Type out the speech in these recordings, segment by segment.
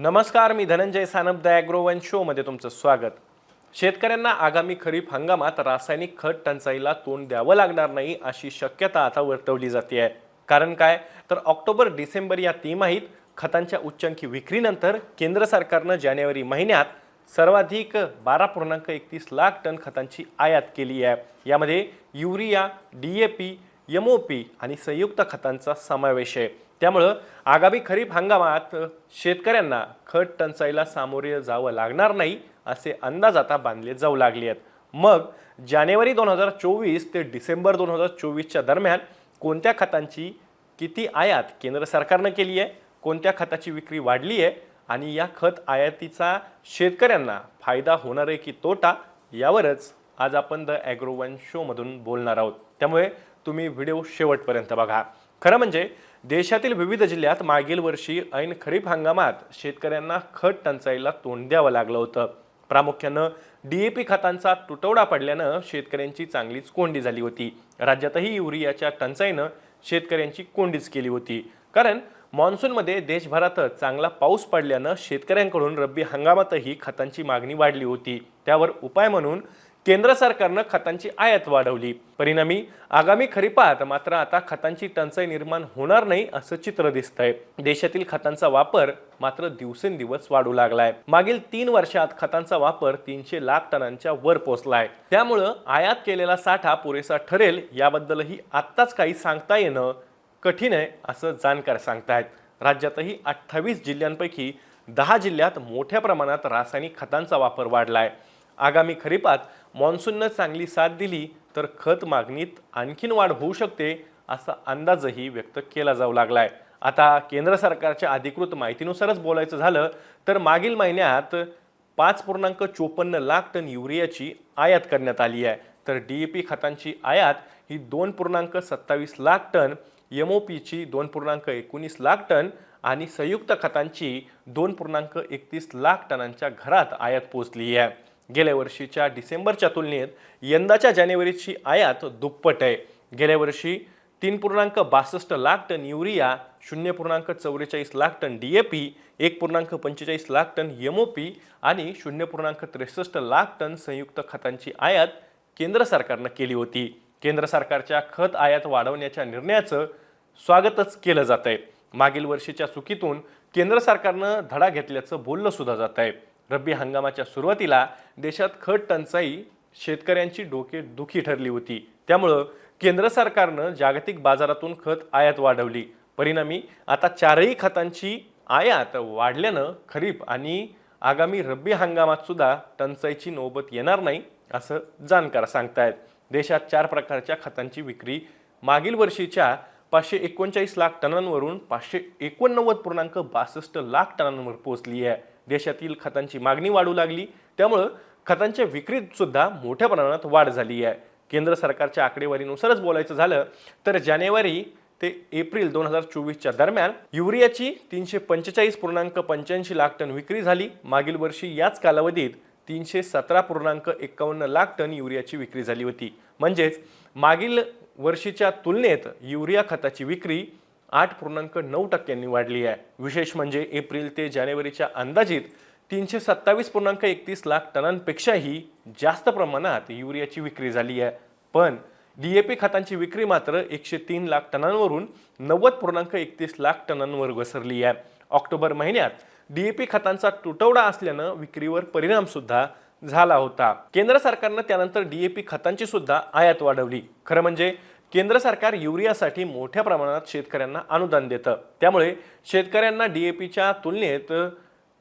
नमस्कार मी धनंजय सानप द ॲग्रोवन शोमध्ये तुमचं स्वागत. शेतकऱ्यांना आगामी खरीप हंगामात रासायनिक खत टंचाईला तोंड द्यावं लागणार नाही अशी शक्यता आता वर्तवली जाते आहे. कारण काय? तर ऑक्टोबर डिसेंबर या तिमाहीत खतांच्या उच्चांकी विक्रीनंतर केंद्र सरकारनं जानेवारी महिन्यात सर्वाधिक बारा पूर्णांक एकतीस लाख टन खतांची आयात केली आहे. यामध्ये urea D A P M O P आणि संयुक्त खतांचा समावेश आहे. त्यामुळं आगामी खरीप हंगामात शेतकऱ्यांना खत टंचाईला सामोरे जावं लागणार नाही असे अंदाज आता बांधले जाऊ लागले आहेत. मग जानेवारी दोन हजार चोवीस ते डिसेंबर दोन हजार चोवीसच्या दरम्यान कोणत्या खतांची किती आयात केंद्र सरकारनं केली आहे कोणत्या खताची विक्री वाढली आहे आणि या खत आयातीचा शेतकऱ्यांना फायदा होणार आहे की तोटा यावरच आज आपण द ॲग्रो वन शोमधून बोलणार आहोत. त्यामुळे तुम्ही व्हिडिओ शेवटपर्यंत बघा. खरं म्हणजे देशातील विविध जिल्ह्यात मागील वर्षी ऐन खरीप हंगामात शेतकऱ्यांना खत टंचाईला तोंड द्यावं लागलं होतं. प्रामुख्यानं डीएपी खतांचा तुटवडा पडल्यानं शेतकऱ्यांची चांगलीच कोंडी झाली होती. राज्यातही युरियाच्या टंचाईनं शेतकऱ्यांची कोंडीच केली होती. कारण मान्सूनमध्ये देशभरातच चांगला पाऊस पडल्यानं शेतकऱ्यांकडून रब्बी हंगामातही खतांची मागणी वाढली होती. त्यावर उपाय म्हणून केंद्र सरकारनं खतांची आयात वाढवली. परिणामी आगामी खरीपात मात्र आता खतांची टंचाई निर्माण होणार नाही असं चित्र दिसतंय. देशातील खतांचा वापर मात्र दिवसेंदिवस वाढू लागलाय. मागील तीन वर्षात खतांचा वापर तीनशे लाख टनांच्या वर पोहोचलाय. त्यामुळं आयात केलेला साठा पुरेसा ठरेल याबद्दलही आत्ताच काही सांगता येणं कठीण आहे असं जाणकार सांगतायत. राज्यातही अठ्ठावीस जिल्ह्यांपैकी दहा जिल्ह्यात मोठ्या प्रमाणात रासायनिक खतांचा वापर वाढलाय. आगामी खरीपात मान्सूननं चांगली साथ दिली तर खत मागणीत आणखीन वाढ होऊ शकते असा अंदाजही व्यक्त केला जाऊ लागलाय. आता केंद्र सरकारच्या अधिकृत माहितीनुसारच बोलायचं झालं तर मागील महिन्यात पाच पूर्णांक चोपन्न लाख टन युरियाची आयात करण्यात आली आहे. तर डी ए पी खतांची आयात ही दोन पूर्णांक सत्तावीस लाख टन एम ओ पीची दोन पूर्णांक एकोणीस लाख टन आणि संयुक्त खतांची दोन पूर्णांक एकतीस लाख टनांच्या घरात आयात पोहोचली आहे. गेल्या वर्षीच्या डिसेंबरच्या तुलनेत यंदाच्या जानेवारीची आयात दुप्पट आहे. गेल्या वर्षी तीन पूर्णांक बासष्ट लाख टन युरिया शून्य पूर्णांक चौवेचाळीस lakh ton D A P एक पूर्णांक पंचेचाळीस lakh ton M O P आणि शून्य पूर्णांक त्रेसष्ट लाख टन संयुक्त खतांची आयात केंद्र सरकारनं केली होती. केंद्र सरकारच्या खत आयात वाढवण्याच्या निर्णयाचं स्वागतच केलं जात आहे मागील वर्षीच्या चुकीतून केंद्र सरकारनं धडा घेतल्याचं बोललं सुद्धा जात आहे रब्बी हंगामाच्या सुरुवातीला देशात खत टंचाई शेतकऱ्यांची डोके दुखी ठरली होती. त्यामुळं केंद्र सरकारनं जागतिक बाजारातून खत आयात वाढवली. परिणामी आता चारही खतांची आयात वाढल्यानं खरीप आणि आगामी रब्बी हंगामात सुद्धा टंचाईची नौबत येणार नाही असं जाणकार सांगतायत. देशात चार प्रकारच्या खतांची विक्री मागील वर्षीच्या पाचशे एकोणचाळीस लाख टनांवरून पाचशे एकोणनव्वद पूर्णांक बासष्ट लाख टनांवर पोहोचली आहे. देशातील खतांची मागणी वाढू लागली. त्यामुळं खतांच्या विक्रीत सुद्धा मोठ्या प्रमाणात वाढ झाली आहे. केंद्र सरकारच्या आकडेवारीनुसारच बोलायचं झालं तर जानेवारी ते एप्रिल दोन हजार चोवीसच्या दरम्यान युरियाची तीनशे पंचेचाळीस पूर्णांक पंच्याऐंशी लाख टन विक्री झाली. मागील वर्षी याच कालावधीत तीनशे सतरा पूर्णांक एकावन्न लाख टन युरियाची विक्री झाली होती. म्हणजेच मागील वर्षीच्या तुलनेत युरिया खताची विक्री आठ पूर्णांक नऊ टक्क्यांनी वाढली आहे. विशेष म्हणजे एप्रिल ते जानेवारीच्या अंदाजित तीनशे सत्तावीस पूर्णांक एकतीस लाख टनांपेक्षाही जास्त प्रमाणात युरियाची विक्री झाली आहे. पण डी ए पी खतांची विक्री मात्र एकशे तीन लाख टनांवरून नव्वद पूर्णांक एकतीस लाख टनांवर घसरली आहे. ऑक्टोबर महिन्यात डी ए पी खतांचा तुटवडा असल्यानं विक्रीवर परिणामसुद्धा झाला होता. केंद्र सरकारनं त्यानंतर डी ए पी खतांची सुद्धा आयात वाढवली. खरं म्हणजे केंद्र सरकार युरियासाठी मोठ्या प्रमाणात शेतकऱ्यांना अनुदान देतं. त्यामुळे शेतकऱ्यांना डी ए पीच्या तुलनेत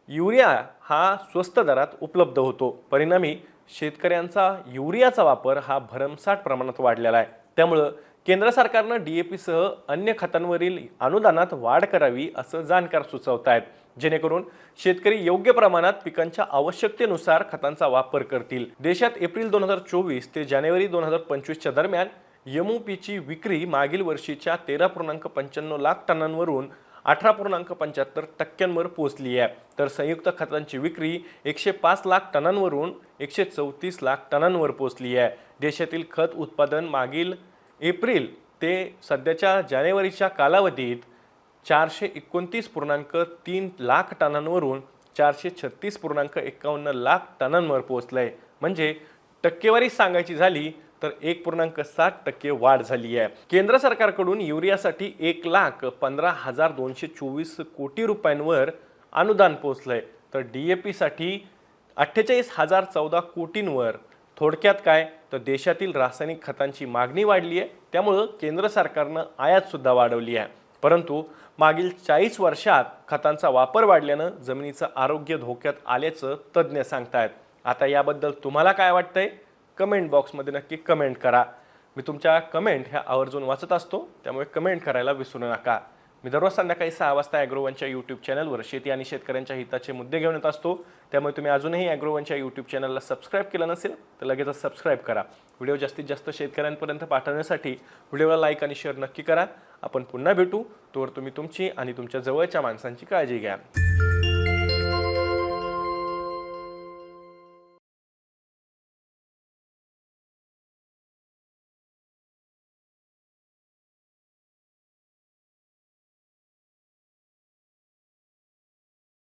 युरिया हा स्वस्त दरात उपलब्ध होतो. परिणामी शेतकऱ्यांचा युरियाचा वापर हा भरमसाठ प्रमाणात वाढलेला आहे. त्यामुळं केंद्र सरकारनं डी ए पीसह अन्य खतांवरील अनुदानात वाढ करावी असं जाणकार सुचवत आहेत जेणेकरून शेतकरी योग्य प्रमाणात पिकांच्या आवश्यकतेनुसार खतांचा वापर करतील. देशात एप्रिल दोन हजार चोवीस ते जानेवारी दोन हजार पंचवीसच्या दरम्यान पीची विक्री मागील वर्षीच्या तेरा पूर्णांक पंच्याण्णव लाख टनांवरून अठरा पूर्णांक पंच्याहत्तर टक्क्यांवर पोहोचली आहे. तर संयुक्त खतांची विक्री एकशे पाच लाख टनांवरून एकशे चौतीस लाख टनांवर पोहोचली आहे. देशातील खत उत्पादन मागील एप्रिल ते सध्याच्या जानेवारीच्या कालावधीत चारशे एकोणतीस पूर्णांक तीन लाख टनांवरून चारशे छत्तीस पूर्णांक एकावन्न लाख टनांवर पोहोचलंय. म्हणजे टक्केवारी सांगायची झाली तर एक पूर्णांक सात टक्के वाढ झाली आहे. केंद्र सरकारकडून युरियासाठी एक लाख पंधरा हजार दोनशे चोवीस कोटी रुपयांवर अनुदान पोचलंय तर डी ए पीसाठी अठ्ठेचाळीस हजार चौदा कोटींवर. थोडक्यात काय? तर देशातील रासायनिक खतांची मागणी वाढली आहे. त्यामुळं केंद्र सरकारनं आयातसुद्धा वाढवली आहे. परंतु मागील चाळीस वर्षात खतांचा वापर वाढल्यानं जमिनीचं आरोग्य धोक्यात आल्याचं तज्ज्ञ सांगतायत. आता याबद्दल तुम्हाला काय वाटतंय? कमेंट बॉक्समध्ये नक्की कमेंट करा. मी तुमच्या कमेंट ह्या आवर्जून वाचत असतो त्यामुळे कमेंट करायला विसरू नका. मी दररोज संध्याकाळी सहा वाजता ॲग्रोवनच्या यूट्यूब चॅनलवर शेती आणि शेतकऱ्यांच्या हिताचे मुद्दे घेऊन येत असतो. त्यामुळे तुम्ही अजूनही ॲग्रोवनच्या यूट्यूब चॅनलला सबस्क्राईब केलं नसेल तर लगेचच सबस्क्राईब करा. व्हिडिओ जास्तीत जास्त शेतकऱ्यांपर्यंत पाठवण्यासाठी व्हिडिओला लाईक आणि शेअर नक्की करा. आपण पुन्हा भेटू. तोवर तुम्ही तुमची आणि तुमच्या जवळच्या माणसांची काळजी घ्या.